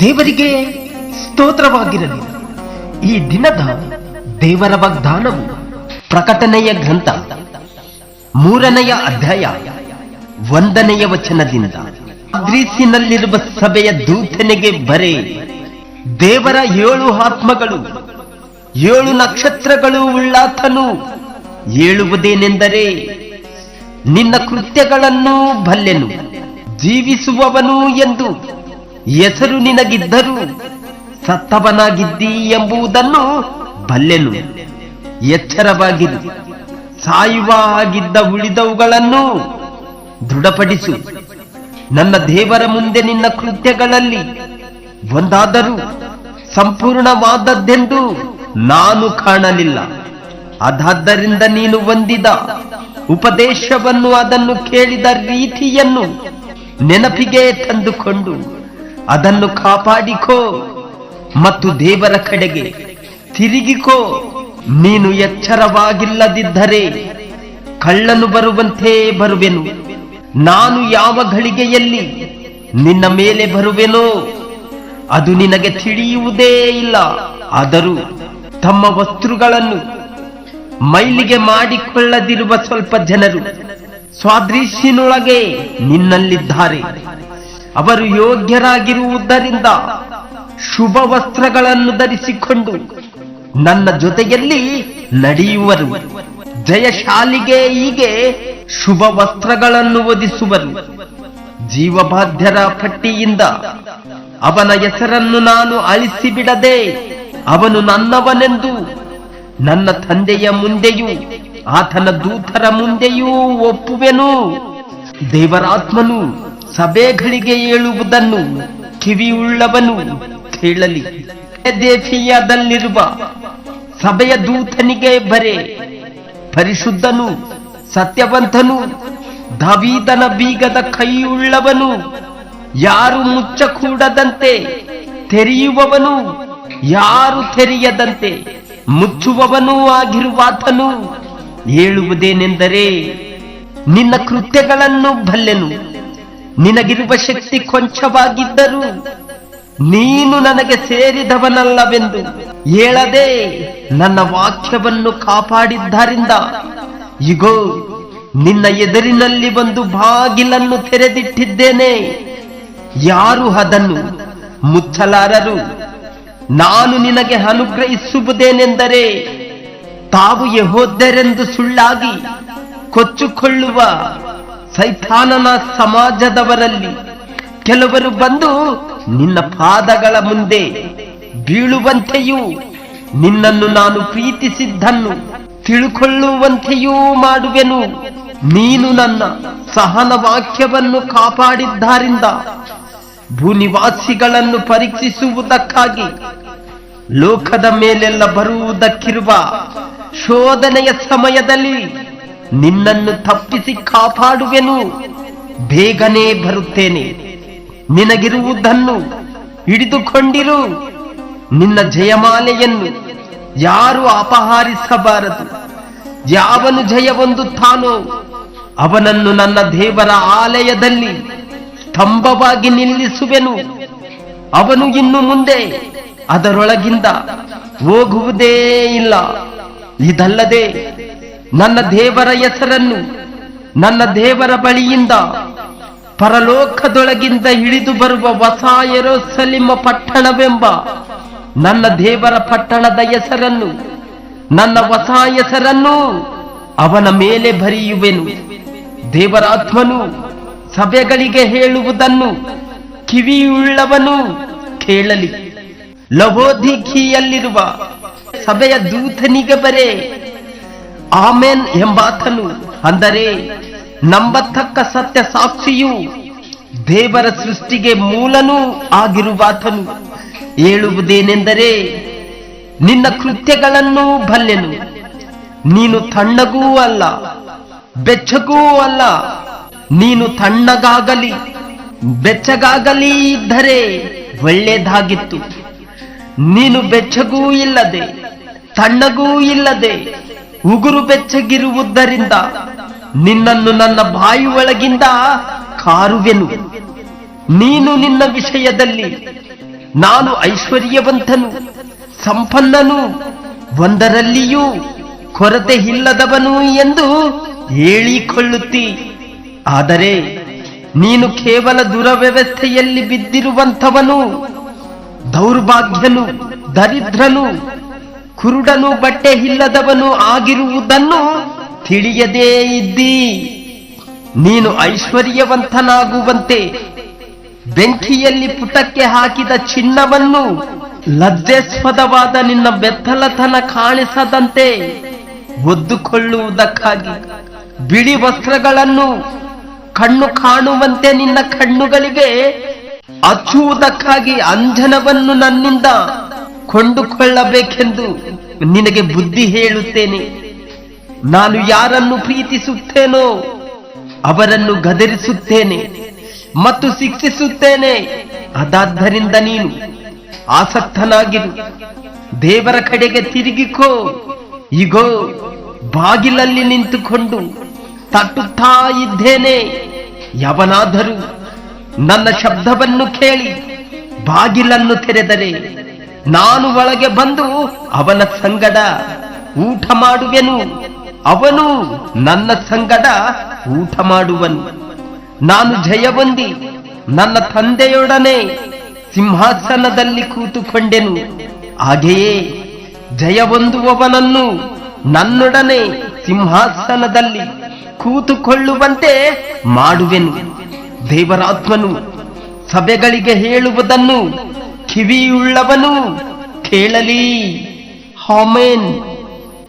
ದೇವರಿಗೆ ಸ್ತೋತ್ರವಾಗಿರಲಿ. ಈ ದಿನದ ದೇವರ ವಾಗ್ದಾನವು ಪ್ರಕಟನೆಯ ಗ್ರಂಥ ಮೂರನೆಯ ಅಧ್ಯಾಯ ಒಂದನೆಯ ವಚನದಿಂದ ಗ್ರೀಸಿನಲ್ಲಿರುವ ಸಭೆಯ ದೂತನೆಗೆ ಬರೆ, ದೇವರ ಏಳು ಆತ್ಮಗಳು, ಏಳು ನಕ್ಷತ್ರಗಳು ಉಳ್ಳಾತನು ಹೇಳುವುದೇನೆಂದರೆ ನಿನ್ನ ಕೃತ್ಯಗಳನ್ನು ಬಲ್ಲೆನು ಜೀವಿಸುವವನು ಎಂದು ಹೆಸರು ನಿನಗಿದ್ದರೂ ಸತ್ತವನಾಗಿದ್ದಿ ಎಂಬುದನ್ನು ಬಲ್ಲೆನು ಎಚ್ಚರವಾಗಿರು. ಸಾಯುವ ಆಗಿದ್ದ ಉಳಿದವುಗಳನ್ನು ದೃಢಪಡಿಸು. ನನ್ನ ದೇವರ ಮುಂದೆ ನಿನ್ನ ಕೃತ್ಯಗಳಲ್ಲಿ ಒಂದಾದರೂ ಸಂಪೂರ್ಣವಾದದ್ದೆಂದು ನಾನು ಕಾಣಲಿಲ್ಲ. ಅದಾದ್ದರಿಂದ ನೀನು ಹೊಂದಿದ ಉಪದೇಶವನ್ನು ಅದನ್ನು ಕೇಳಿದ ರೀತಿಯನ್ನು ನೆನಪಿಗೆ ತಂದುಕೊಂಡು ಅದನ್ನು ಕಾಪಾಡಿಕೋ ಮತ್ತು ದೇವರ ಕಡೆಗೆ ತಿರುಗಿಕೋ. ನೀನು ಎಚ್ಚರವಾಗಿಲ್ಲದಿದ್ದರೆ ಕಳ್ಳನು ಬರುವಂತೆ ಬರುವೆನು. ನಾನು ಯಾವ ಘಳಿಗೆಯಲ್ಲಿ ನಿನ್ನ ಮೇಲೆ ಬರುವೆನೋ ಅದು ನಿನಗೆ ತಿಳಿಯುವುದೇ ಇಲ್ಲ. ಆದರೂ ತಮ್ಮ ವಸ್ತ್ರಗಳನ್ನು ಮೈಲಿಗೆ ಮಾಡಿಕೊಳ್ಳದಿರುವ ಸ್ವಲ್ಪ ಜನರು ಸ್ವಾದೃಶ್ಯನೊಳಗೆ ನಿನ್ನಲ್ಲಿದ್ದಾರೆ. ಅವರು ಯೋಗ್ಯರಾಗಿರುವುದರಿಂದ ಶುಭ ವಸ್ತ್ರಗಳನ್ನು ಧರಿಸಿಕೊಂಡು ನನ್ನ ಜೊತೆಯಲ್ಲಿ ನಡೆಯುವರು. ಜಯಶಾಲಿಗೆ ಹೀಗೆ ಶುಭ ವಸ್ತ್ರಗಳನ್ನು ಒದಿಸುವರು ಜೀವಬಾಧ್ಯರ ಪಟ್ಟಿಯಿಂದ ಅವನ ಹೆಸರನ್ನು ನಾನು ಅಳಿಸಿಬಿಡದೆ ಅವನು ನನ್ನವನೆಂದು ನನ್ನ ತಂದೆಯ ಮುಂದೆಯೂ, ಆತನ ದೂತರ ಮುಂದೆಯೂ ಒಪ್ಪುವೆನು. ದೇವರಾತ್ಮನು ಸಭೆಗಳಿಗೆ ಹೇಳುವುದನ್ನು ಕಿವಿಯುಳ್ಳವನು ಕೇಳಲಿ. ದೇಫಿಯಾದಲ್ಲಿರುವ ಸಭೆಯ ದೂತನಿಗೆ ಬರೆ. ಪರಿಶುದ್ಧನು, ಸತ್ಯವಂತನು, ದಾವೀದನ ಬೀಗದ ಕೈಯುಳ್ಳವನು, ಯಾರು ಮುಚ್ಚಕೂಡದಂತೆ ತೆರೆಯುವವನು, ಯಾರು ತೆರೆಯದಂತೆ ಮುಚ್ಚುವವನೂ ಆಗಿರುವಾತನು. ಹೇಳುವುದೇನೆಂದರೆ, ನಿನ್ನ ಕೃತ್ಯಗಳನ್ನು ಬಲ್ಲೆನು ನಿನಗಿರುವ ಶಕ್ತಿ ಕೊಂಚವಾಗಿದ್ದರೂ, ನೀನು ನನಗೆ ಸೇರಿದವನಲ್ಲವೆಂದು ಹೇಳದೆ ನನ್ನ ವಾಕ್ಯವನ್ನು ಕಾಪಾಡಿದ್ದರಿಂದ, ಇಗೋ, ನಿನ್ನ ಎದುರಿನಲ್ಲಿ ಒಂದು ಬಾಗಿಲನ್ನು ತೆರೆದಿಟ್ಟಿದ್ದೇನೆ. ಯಾರು ಅದನ್ನು ಮುಚ್ಚಲಾರರು? ನಾನು ನಿನಗೆ ಅನುಗ್ರಹಿಸುವುದೇನೆಂದರೆ, ತಾವು ಯಹೋದ್ಯರೆಂದು ಸುಳ್ಳಾಗಿ ಕೊಚ್ಚುಕೊಳ್ಳುವ ಸೈತಾನನ ಸಮಾಜದವರಲ್ಲಿ ಕೆಲವರು ಬಂದು ನಿನ್ನ ಪಾದಗಳ ಮುಂದೆ ಬೀಳುವಂತೆಯೂ, ನಿನ್ನನ್ನು ನಾನು ಪ್ರೀತಿಸಿದ್ದನ್ನು ತಿಳುಕೊಳ್ಳುವಂತೆಯೂ ಮಾಡುವೆನು. ನೀನು ನನ್ನ ಸಹನ ವಾಕ್ಯವನ್ನು ಕಾಪಾಡಿದ್ದರಿಂದ ಭೂನಿವಾಸಿಗಳನ್ನು ಪರೀಕ್ಷಿಸುವುದಕ್ಕಾಗಿ ಲೋಕದ ಮೇಲೆಲ್ಲ ಬರುವುದಕ್ಕಿರುವ ಶೋಧನೆಯ ಸಮಯದಲ್ಲಿ ನಿನ್ನನ್ನು ತಪ್ಪಿಸಿ ಕಾಪಾಡುವೆನು. ಬೇಗನೆ ಬರುತ್ತೇನೆ. ನಿನಗಿರುವುದನ್ನು ಹಿಡಿದುಕೊಂಡಿರು. ನಿನ್ನ ಜಯಮಾಲೆಯನ್ನು ಯಾರು ಅಪಹರಿಸಬಾರದು. ಯಾವನು ಜಯ ಹೊಂದುತ್ತಾನೋ ಅವನನ್ನು ನನ್ನ ದೇವರ ಆಲಯದಲ್ಲಿ ಸ್ತಂಭವಾಗಿ ನಿಲ್ಲಿಸುವೆನು. ಅವನು ಇನ್ನು ಮುಂದೆ ಅದರೊಳಗಿಂದ ಹೋಗುವುದೇ ಇಲ್ಲ. ಇದಲ್ಲದೆ ನನ್ನ ದೇವರ ಹೆಸರನ್ನು ನನ್ನ ದೇವರ ಬಳಿಯಿಂದ ಪರಲೋಕದೊಳಗಿಂದ ಇಳಿದು ಬರುವ ಹೊಸ ಸಲಿಮ ಪಟ್ಟಣವೆಂಬ ನನ್ನ ದೇವರ ಪಟ್ಟಣದ ಹೆಸರನ್ನು, ನನ್ನ ಹೊಸ ಹೆಸರನ್ನು ಅವನ ಮೇಲೆ ಬರೆಯುವೆನು. ದೇವರಾತ್ಮನು ಸಭೆಗಳಿಗೆ ಹೇಳುವುದನ್ನು ಕಿವಿಯುಳ್ಳವನು ಕೇಳಲಿ. ಲವೋಧಿಕಿಯಲ್ಲಿರುವ ಸಭೆಯ ದೂತನಿಗೆ ಬರೆ, ಆಮೇನ್ ಎಂಬಾತನು ಅಂದರೆ ನಂಬತಕ್ಕ ಸತ್ಯ ಸಾಕ್ಷಿಯು ದೇವರ ಸೃಷ್ಟಿಗೆ ಮೂಲನೂ ಆಗಿರುವಾತನು. ಹೇಳುವುದೇನೆಂದರೆ, ನಿನ್ನ ಕೃತ್ಯಗಳನ್ನು ಬಲ್ಲೆನು. ನೀನು ತಣ್ಣಗೂ ಅಲ್ಲ, ಬೆಚ್ಚಗೂ ಅಲ್ಲ ನೀನು ತಣ್ಣಗಾಗಲಿ, ಬೆಚ್ಚಗಾಗಲಿ ಇದ್ದರೆ ಒಳ್ಳೆಯದಾಗಿತ್ತು. ನೀನು ಬೆಚ್ಚಗೂ ಇಲ್ಲದೆ, ತಣ್ಣಗೂ ಇಲ್ಲದೆ, ಉಗುರು ಬೆಚ್ಚಗಿರುವುದರಿಂದ ನಿನ್ನನ್ನು ನನ್ನ ಬಾಯಿ ಒಳಗಿಂದ ಕಾರುವೆನು. ನೀನು ನಿನ್ನ ವಿಷಯದಲ್ಲಿ ನಾನು ಐಶ್ವರ್ಯವಂತನು, ಸಂಪನ್ನನು, ಒಂದರಲ್ಲಿಯೂ ಕೊರತೆ ಇಲ್ಲದವನು ಎಂದು ಹೇಳಿಕೊಳ್ಳುತ್ತಿ. ಆದರೆ ನೀನು ಕೇವಲ ದುರವ್ಯವಸ್ಥೆಯಲ್ಲಿ ಬಿದ್ದಿರುವಂಥವನು, ದೌರ್ಭಾಗ್ಯನು, ದರಿದ್ರನು, ಕುರುಡನು, ಬಟ್ಟೆ ಇಲ್ಲದವನು ಆಗಿರುವುದನ್ನು ತಿಳಿಯದೇ ಇದ್ದೀ. ನೀನು ಐಶ್ವರ್ಯವಂತನಾಗುವಂತೆ ಬೆಂಕಿಯಲ್ಲಿ ಪುಟಕ್ಕೆ ಹಾಕಿದ ಚಿನ್ನವನ್ನು ಲಜ್ಜಾಸ್ಪದವಾದ ನಿನ್ನ ಬೆತ್ತಲತನ ಕಾಣಿಸದಂತೆ ಒದ್ದುಕೊಳ್ಳುವುದಕ್ಕಾಗಿ ಬಿಳಿ ವಸ್ತ್ರಗಳನ್ನು ಕಣ್ಣು ಕಾಣುವಂತೆ ನಿನ್ನ ಕಣ್ಣುಗಳಿಗೆ ಅಚ್ಚುವುದಕ್ಕಾಗಿ ಅಂಜನವನ್ನು ನನ್ನಿಂದ ಕೊಂಡುಕೊಳ್ಳಬೇಕೆಂದು ನಿನಗೆ ಬುದ್ಧಿ ಹೇಳುತ್ತೇನೆ. ನಾನು ಯಾರನ್ನು ಪ್ರೀತಿಸುತ್ತೇನೋ ಅವರನ್ನು ಗದರಿಸುತ್ತೇನೆ ಮತ್ತು ಶಿಕ್ಷಿಸುತ್ತೇನೆ. ಅದಾದ್ದರಿಂದ ನೀನು ಆಸಕ್ತನಾಗಿರು. ದೇವರ ಕಡೆಗೆ ತಿರುಗಿಕೋ. ಈಗೋ ಬಾಗಿಲಲ್ಲಿ ನಿಂತುಕೊಂಡು ತಟ್ಟುತ್ತಾ ಇದ್ದೇನೆ ಯವನಾದರೂ ನನ್ನ ಶಬ್ದವನ್ನು ಕೇಳಿ ಬಾಗಿಲನ್ನು ತೆರೆದರೆ ನಾನು ಒಳಗೆ ಬಂದು ಅವನ ಸಂಗಡ ಊಟ ಮಾಡುವೆನು. ಅವನು ನನ್ನ ಸಂಗಡ ಊಟ ಮಾಡುವನು. ನಾನು ಜಯವೊಂದಿ ನನ್ನ ತಂದೆಯೊಡನೆ ಸಿಂಹಾಸನದಲ್ಲಿ ಕೂತುಕೊಂಡೆನು. ಹಾಗೆಯೇ ಜಯವೊಂದುವವನನ್ನು ನನ್ನೊಡನೆ ಸಿಂಹಾಸನದಲ್ಲಿ ಕೂತುಕೊಳ್ಳುವಂತೆ ಮಾಡುವೆನು. ದೇವರಾತ್ಮನು ಸಭೆಗಳಿಗೆ ಹೇಳುವುದನ್ನು ಕಿವಿಯುಳ್ಳವನು ಕೇಳಲಿ. ಹಾಮೇನ್